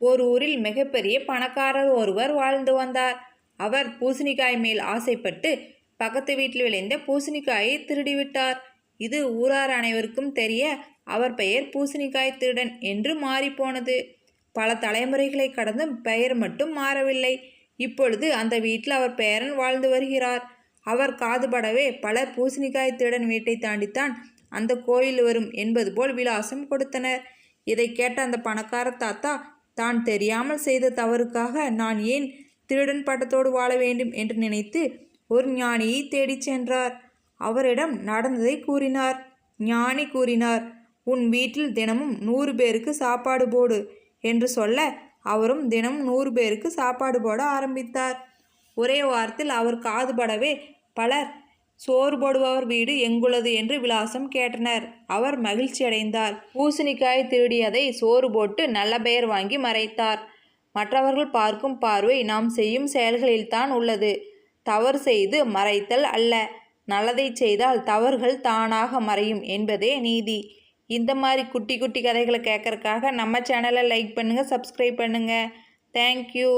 ஒரு ஊரில் மிகப்பெரிய பணக்காரர் ஒருவர் வாழ்ந்து வந்தார். அவர் பூசணிக்காய் மேல் ஆசைப்பட்டு பக்கத்து வீட்டில் விளைந்த பூசணிக்காயை திருடிவிட்டார். இது ஊரார் அனைவருக்கும் தெரிய அவர் பெயர் பூசணிக்காய் திருடன் என்று மாறிப்போனது. பல தலைமுறைகளை கடந்தும் பெயர் மட்டும் மாறவில்லை. இப்பொழுது அந்த வீட்டில் அவர் பேரன் வாழ்ந்து வருகிறார். அவர் காதுபடவே பலர் பூசணிக்காய் திருடன் வீட்டை தாண்டித்தான் அந்த கோயில் வரும் என்பது போல் விலாசம் கொடுத்தனர். இதை கேட்ட அந்த பணக்கார தாத்தா தான் தெரியாமல் செய்த தவறுக்காக நான் ஏன் திருடன் பட்டத்தோடு வாழ வேண்டும் என்று நினைத்து ஒரு ஞானியை தேடிச் சென்றார். அவரிடம் நடந்ததை கூறினார். ஞானி கூறினார் உன் வீட்டில் தினமும் நூறு பேருக்கு சாப்பாடு போடு என்று சொல்ல அவரும் தினமும் நூறு பேருக்கு சாப்பாடு போட ஆரம்பித்தார். ஒரே வாரத்தில் அவர் காதுபடவே பலர் சோறு போடுபவர் வீடு எங்குள்ளது என்று விலாசம் கேட்டனர். அவர் மகிழ்ச்சியடைந்தார். பூசணிக்காய் திருடியதை சோறு போட்டு நல்ல பெயர் வாங்கி மறைத்தார். மற்றவர்கள் பார்க்கும் பார்வை நாம் செய்யும் செயல்களில்தான் உள்ளது. தவறு செய்து மறைத்தல் அல்ல. நல்லதை செய்தால் தவறுகள் தானாக மறையும் என்பதே நீதி. இந்த மாதிரி குட்டி குட்டி கதைகளை கேட்கறக்காக நம்ம சேனலை லைக் பண்ணுங்கள் சப்ஸ்கிரைப் பண்ணுங்கள் தேங்க்யூ